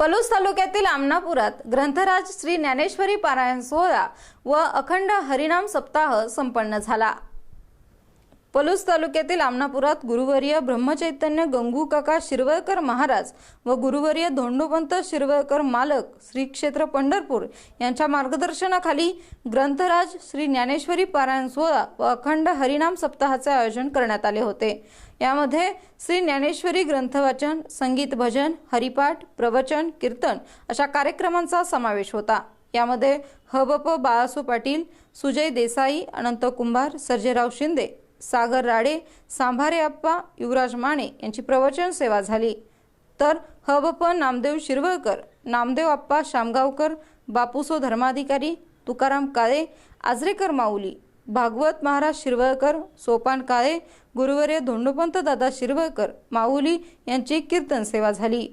पलूस तालुक्यातील आमनापुरात ग्रंथराज श्री ज्ञानेश्वरी पारायण सोहळा व अखंड हरिनाम सप्ताह संपन्न झाला. पलूस तालुक्यातील आमनापुरात गुरुवर्य ब्रह्मचैतन्य गंगू काका शिरवळकर महाराज व गुरुवर्य धोंडोपंत शिरवळकर मालक श्री क्षेत्र पंढरपूर यांच्या मार्गदर्शनाखाली ग्रंथराज श्री ज्ञानेश्वरी पारायण सोहळा व अखंड हरिनाम सप्ताहाचे आयोजन करण्यात आले होते. यामध्ये श्री ज्ञानेश्वरी ग्रंथवाचन संगीत भजन हरिपाठ प्रवचन कीर्तन अशा कार्यक्रमांचा समावेश होता. यामध्ये हबप बाळासू पाटील सुजय देसाई अनंत कुंभार सर्जेराव शिंदे सागर राडे सांभारे अप्पा युवराज माने यांची प्रवचन सेवा झाली. तर हबप नामदेव शिरवळकर नामदेव अप्पा शामगावकर बापूसो धर्माधिकारी तुकाराम काळे आजरेकर माऊली भागवत महाराज शिरवळकर सोपान काळे गुरुवर्य धोंडोपंत दादा शिरवळकर माऊली यांची कीर्तन सेवा झाली.